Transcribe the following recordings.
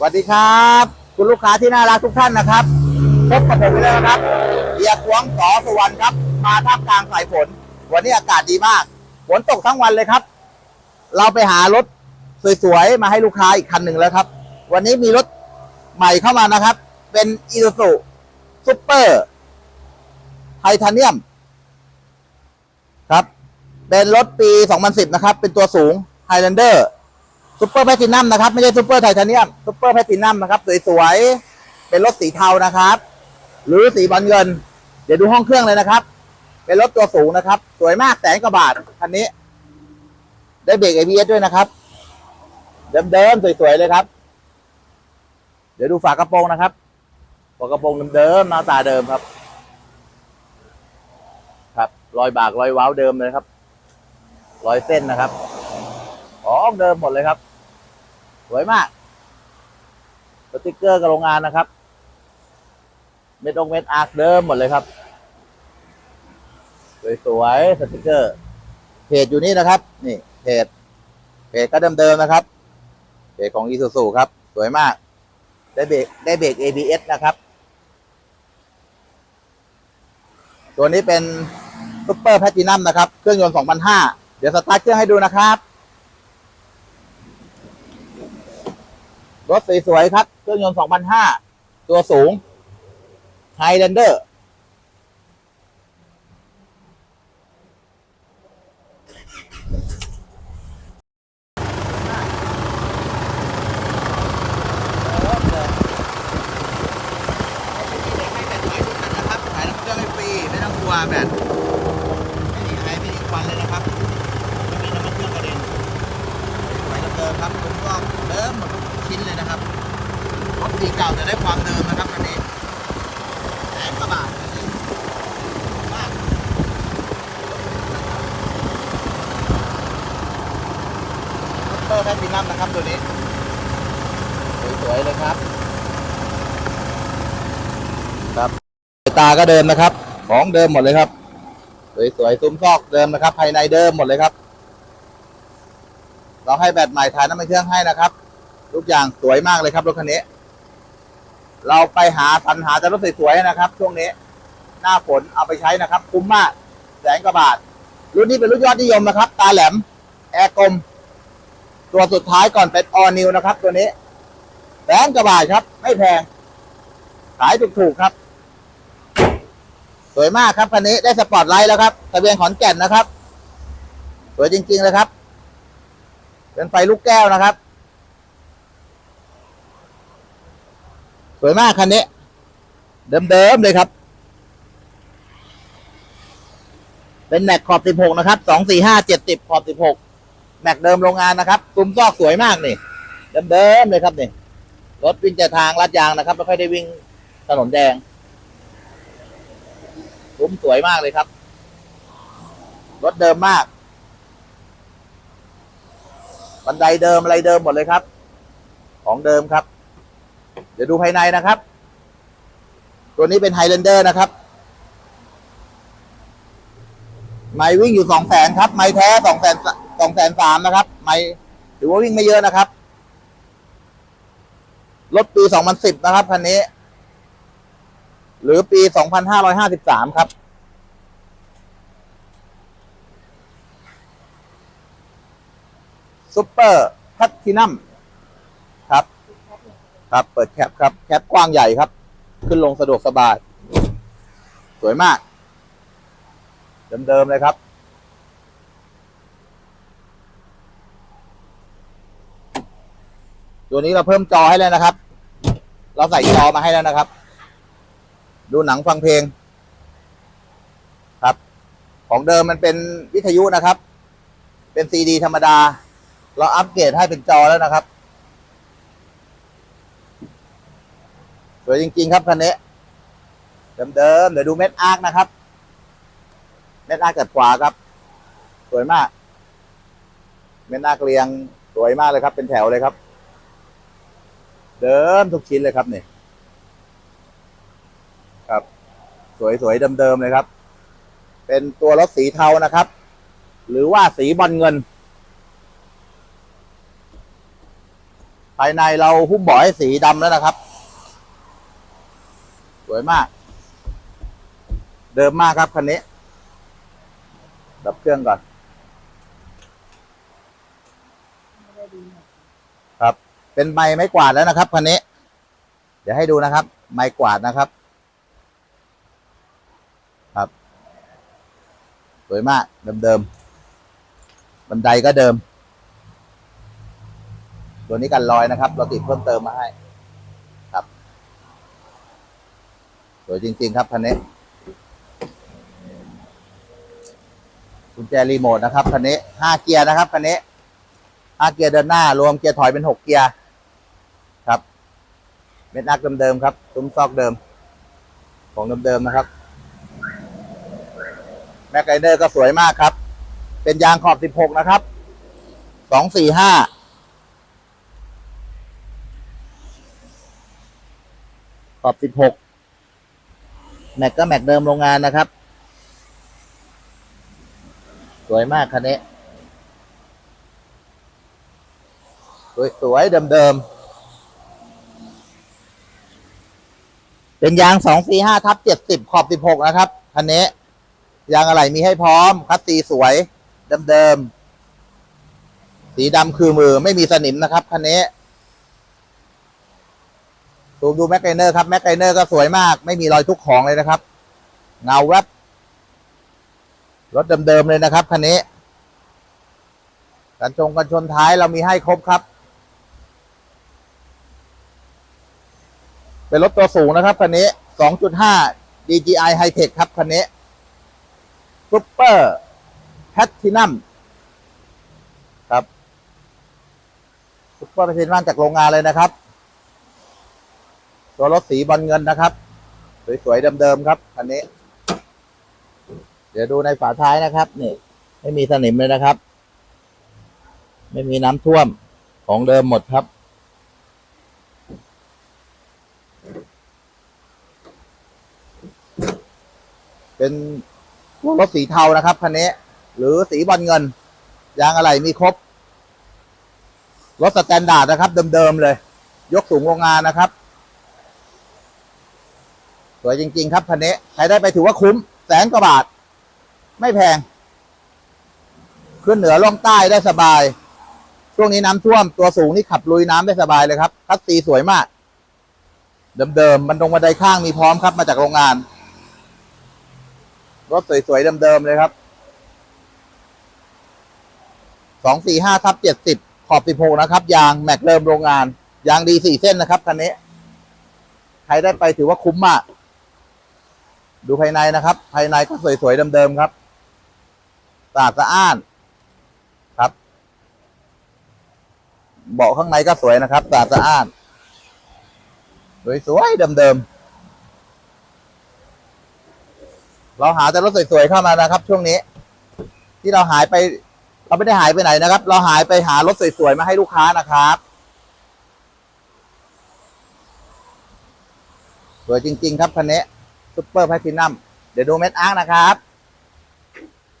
สวัสดีครับ คุณลูกค้าที่น่ารักทุกท่านนะครับพบกับผมอีกแล้วนะครับเดียกวงสอสวรรณครับ มาท่ามกลางสายฝน วันนี้อากาศดีมาก ฝนตกทั้งวันเลยครับ เราไปหารถสวยๆ มาให้ลูกค้าอีกคันหนึ่งแล้วครับ วันนี้มีรถใหม่เข้ามานะครับ เป็นอีซูซูซุปเปอร์ไทเทเนียม ครับ เป็นรถปี 2010 นะครับ เป็นตัวสูง Highlander ซุปเซูเปอร์แพทินัมนะครับ ไม่ใช่ซุปเปอร์ไทเทเนียมซุปเปอร์แพทินัมนะครับ สวยๆ เป็นรถสีเทานะครับ หรือสีบอลเงิน เดี๋ยวดูห้องเครื่องเลยนะครับ เป็นรถตัวสูงนะครับ สวยมากแสนกว่าบาทคันนี้ ได้เบรก ABS ด้วยนะครับ เดิมๆ สวยๆ เลยครับ เดี๋ยวดูฝากระโปรงนะครับฝากระโปรงเดิมๆหน้าตาเดิมครับ ครับรอยบากรอยว้าวเดิมเลยครับ รอยเส้นนะครับของเดิมหมดเลยครับ สวยมาก สติกเกอร์กับโรงงานนะครับ เม็ดองเม็ดอาร์คเดิมหมดเลยครับ สวยๆสติกเกอร์เพจอยู่นี่นะครับ นี่เพจเพจก็เดิมๆนะครับเพจของอีซูซูครับ สวยมาก ได้เบรกได้เบรก ABS นะครับ ตัวนี้เป็นซุปเปอร์แพทินัมนะครับ เครื่องยนต์ 2005 เดี๋ยวสตาร์ทเครื่องให้ดูนะครับ รถสวยๆครับ เครื่องยนต์ 2005 ตัวสูง Highlander แบตไว้ทุกคันนะครับขายน้ำเครื่องให้ฟรี ไม่ต้องกลัวแบตไม่มีใครไม่มีควันเลยนะครับ ไม่มีน้ำมันเครื่องกระเด็นไว้เดิมๆครับผมก็เดิมหมดทุกชิ้นเลยนะครับ รถสีเก่าจะได้ความเดิมนะครับคันนี้แสนกว่าบาทคันนี้มากรถเตอร์แพทตินัมนะ ครับตัวนี้ สวยๆเลยครับ ครับตาก็เดิมนะครับ ของเดิมหมดเลยครับ สวยๆซุ้มซอกเดิมนะครับ ภายในเดิมหมดเลยครับ เราให้แบตใหม่ถ่ายน้ำมันเครื่องให้นะครับทุกอย่างสวยมากเลยครับรถคันนี้ เราไปหาสรรหาแต่รถสวยๆนะครับ ช่วงนี้ หน้าฝนเอาไปใช้นะครับ คุ้มมากแสนกว่าบาทรุ่นนี้เป็นรุ่นยอดนิยมนะครับ ตาแหลม แอร์กลม ตัวสุดท้ายก่อนเป็นออนิวนะครับ ตัวนี้แสนกว่าบาทครับ ไม่แพง ขายถูกๆครับ สวยมากครับคันนี้ได้สปอร์ตไลท์แล้วครับทะเบียนขอนแก่นนะครับ สวยจริงๆเลยครับ เป็นไฟลูกแก้วนะครับ สวยมากคันนี้ เดิมๆเลยครับ เป็นแม็กขอบ 16 นะครับ 2 4 5 70 ขอบ 16 แม็กเดิมโรงงานนะครับซุ้มซอกสวยมากนี่เดิมๆเลยครับนี่รถวิ่งแต่ทางลาดยางนะครับไม่ค่อยได้วิ่งถนนแดงซุ้มสวยมากเลยครับ รถเดิมมาก บันไดเดิมอะไรเดิมหมดเลยครับ ของเดิมครับ เดี๋ยวดูภายในนะครับ ตัวนี้เป็นไฮแลนเดอร์นะครับ ไม่วิ่งอยู่สองแสนครับไม่แท้สองแสนสองแสนสามนะครับ ไม่ถือว่าวิ่งไม่เยอะนะครับรถปี2010นสิบนะครับคันนี้ หรือปี2553ครับ ซุปเปอร์พัททินัมครับ ครับ เปิดแคปครับ แคปกว้างใหญ่ครับ ขึ้นลงสะดวกสบาย สวยมาก เดิมๆเลยครับ ตัวนี้เราเพิ่มจอให้แล้วนะครับ เราใส่จอมาให้แล้วนะครับ ดูหนังฟังเพลง ครับ ของเดิมมันเป็นวิทยุนะครับ เป็นซีดีธรรมดา เราอัปเกรดให้เป็นจอแล้วนะครับสวยจริง ๆ ครับคันนี้เดิมๆเดี๋ยวดูเม็ดอาร์คนะครับ เม็ดอาร์คจัดขวาครับ สวยมาก เม็ดอาร์คเรียงสวยมากเลยครับ เป็นแถวเลยครับ เดิมทุกชิ้นเลยครับนี่ครับ สวยๆเดิมๆเลยครับ เป็นตัวรถสีเทานะครับ หรือว่าสีบอลเงิน ภายในเราหุ้มบาะให้สีดำแล้วนะครับ สวยมาก เดิมมากครับคันนี้ ดับเครื่องก่อน ครับ เป็นไม้ไม้กวาดแล้วนะครับคันนี้ เดี๋ยวให้ดูนะครับ ไม้กวาดนะครับ ครับ สวยมาก เดิมๆ บันไดก็เดิม ตัวนี้กันรอยนะครับ เราติดเพิ่มเติมมาให้ ครับ สวยจริง ๆ ครับคันนี้ กุญแจรีโมทนะครับคันนี้ห้าเกียร์นะครับคันนี้ห้าเกียร์เดินหน้ารวมเกียร์ถอยเป็นหกเกียร์ครับเม็ดนักเดิมๆครับซุ้มซอกเดิม ของเดิมๆนะครับแม็กไกเนอร์ก็สวยมากครับ เป็นยางขอบสิบหกนะครับสองสี่ห้าขอบ16แม็กก็แม็กเดิมโรงงานนะครับ สวยมากคันนี้สวยสวยเดิมๆ เป็นยาง245ทับ70ขอบ16นะครับคันนี้ ยางอะไรมีให้พร้อมคัดสีสวย เดิมๆ สีดำคือมือไม่มีสนิมนะครับคันนี้ดูดูแม็กไกเนอร์ครับแม็กไกเนอร์ก็สวยมาก ไม่มีรอยทุกของเลยนะครับ เงาแวบ รถเดิมๆเลยนะครับคันนี้ กันชงกันชนท้ายเรามีให้ครบครับ เป็นรถตัวสูงนะครับคันนี้ 2.5 DGI High Tech ครับคันนี้ซุปเปอร์แพทตินัมครับซุปเปอร์แพทินัมจากโรงงานเลยนะครับ ตัวรถสีบอลเงินนะครับ สวยๆเดิมๆครับคันนี้ ดี๋ยวดูในฝาท้ายนะครับ นี่ ไม่มีสนิมเลยนะครับ ไม่มีน้ำท่วมของเดิมหมดครับ เป็นรถสีเทานะครับคันนี้ หรือสีบอลเงิน ยางอะไรมีครบ รถสแตนดาร์ดนะครับ เดิมๆเลย ยกสูงโรงงานนะครับสวยจริง ๆ ครับคันนี้ใครได้ไปถือว่าคุ้มแสนกว่าบาท ไม่แพง ขึ้นเหนือล่องใต้ได้สบาย ช่วงนี้น้ำท่วมตัวสูงนี่ขับลุยน้ำได้สบายเลยครับคัสซีสวยมาก เดิมๆมันตรงบันไดข้างมีพร้อมครับมาจากโรงงาน รถสวยๆเดิมๆเลยครับสองสี่ห้าทับเจ็ดสิบขอบสิบหกนะครับ ยางแม็กเริ่มโรงงาน ยางดีสี่เส้นนะครับคันนี้ ใครได้ไปถือว่าคุ้มมาก ดูภายในนะครับ ภายในก็สวยๆเดิมๆครับ สะอาดสะอ้านครับ เบาะข้างในก็สวยนะครับสะอาดสะอ้านสวยๆเดิมๆเราหาแต่รถสวยๆเข้ามานะครับ ช่วงนี้ ที่เราหายไป เราไม่ได้หายไปไหนนะครับ เราหายไปหารถสวยๆมาให้ลูกค้านะครับสวยจริง ๆ ครับคันนี้ซุปเปอร์แพทินัมเดี๋ยวดูเม็ดอาร์คนะครับ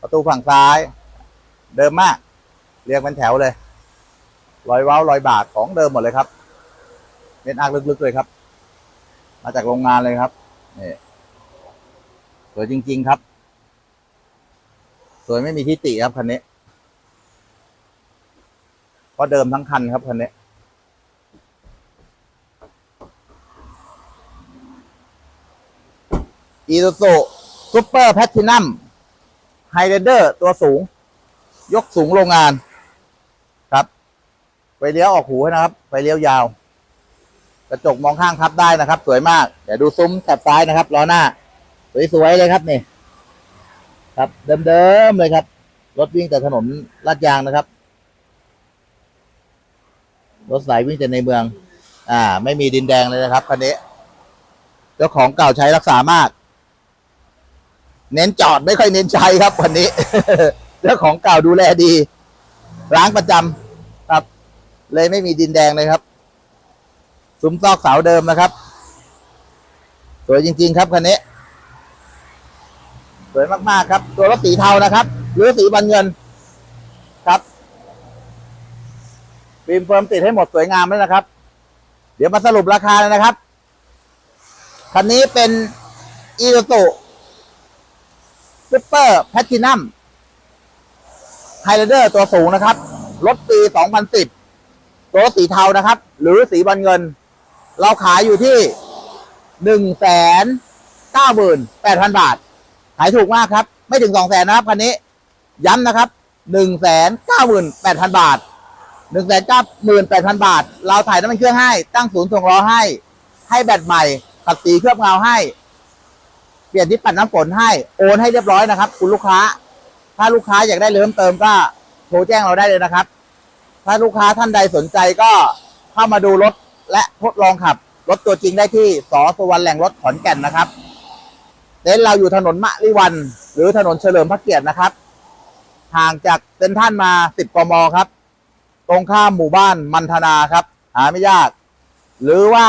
ประตูฝั่งซ้าย เดิมมาก เรียงเป็นแถวเลยรอยว้ารอยบาดของเดิมหมดเลยครับเม็ดอาร์คลึกๆเลยครับ มาจากโรงงานเลยครับนี่สวยจริง ๆครับ สวยไม่มีทิฏฐิครับคันนี้เพราะเดิมทั้งคันครับคันนี้อีซูซูซูเปอร์แพทินัม ไฮเดเดอร์ตัวสูง ยกสูงโรงงานครับไฟเลี้ยวออกหูนะครับไฟเลี้ยวยาว กระจกมองข้างพับได้นะครับ สวยมาก เดี๋ยวดูซุ้มแถบซ้ายนะครับล้อหน้า สวยๆเลยครับนี่ครับเดิมๆเลยครับ รถวิ่งแต่ถนนลาดยางนะครับ รถสายวิ่งแต่ในเมือง อ่า ไม่มีดินแดงเลยนะครับคันนี้เจ้าของเก่าใช้รักษามาก เน้นจอดไม่ค่อยเน้นใช้ครับวันนี้เจ้าของเก่าดูแลดีล้างประจำครับ เลยไม่มีดินแดงเลยครับซุ้มซอกเสาเดิมนะครับ สวยจริง ๆ ครับคันนี้ สวยมากๆครับ ตัวรถสีเทานะครับ หรือสีบอลเงินครับฟิล์มเฟิร์มติดให้หมดสวยงามแล้วนะครับ เดี๋ยวมาสรุปราคาเลยนะครับ คันนี้เป็นอีโ u โต ซูเปอร์แพทินัมไฮเ d เดอร์ตัวสูงนะครับ รถปี 2010 ตัวสีเทานะครับ หรือสีบอลเงิน เราขายอยู่ที่ 1 9 8 0 0 0 บาท ขายถูกมากครับ ไม่ถึง 2 0 0 0 0นะครับคันนี้ ย้ำนะครับ 1 9 8 0 0 0 บาท 1 9 8 0 0 0 บาท เราถ่ายน้ำมันเครื่องให้ ตั้งศูนย์ถ่งล้อให้ ให้แบตใหม่ขัดสีเคลือบเงาให้ เปลี่ยนที่ปัดน้ำฝนให้โอนให้เรียบร้อยนะครับ คุณลูกค้า ถ้าลูกค้าอยากได้เริ่มเติมก็โทรแจ้งเราได้เลยนะครับ ถ้าลูกค้าท่านใดสนใจก็เข้ามาดูรถและทดลองขับ รถตัวจริงได้ที่สอสวรรณแหล่งรถขอนแก่นนะครับเต็นท์เราอยู่ถนนมะลิวัน หรือถนนเฉลิมพระเกียรตินะครับห่างจากเซ็นทรัลมา10กมครับ ตรงข้ามหมู่บ้านมันธนาครับ หาไม่ยาก หรือว่า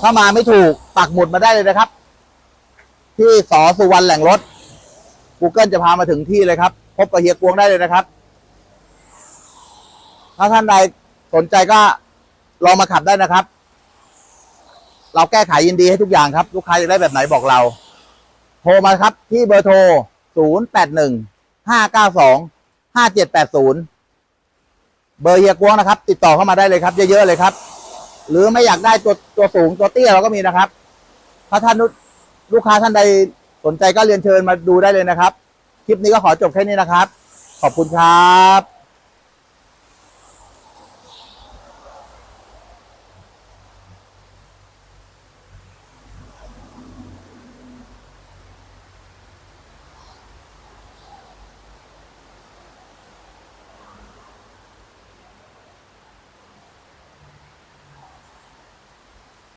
ถ้ามาไม่ถูกปักหมุดมาได้เลยนะครับ ที่สอสุวรรณแหล่งรถ Google จะพามาถึงที่เลยครับ พบกับเฮียกวงได้เลยนะครับ ถ้าท่านใดสนใจก็ลองมาขับได้นะครับ เราแก้ไขยินดีให้ทุกอย่างครับ ลูกค้าอยากได้แบบไหนบอกเรา โทรมาครับที่เบอร์โทร 0 8 1 5 9 2 5 7 8 0 เบอร์เฮียกวงนะครับ ติดต่อเข้ามาได้เลยครับ เยอะๆเลยครับ หรือไม่อยากได้ตัวตัวสูงตัวเตี้ยเราก็มีนะครับ ถ้าท่าน ลูกค้าท่านใดสนใจก็เรียนเชิญมาดูได้เลยนะครับ คลิปนี้ก็ขอจบแค่นี้นะครับ ขอบคุณครับ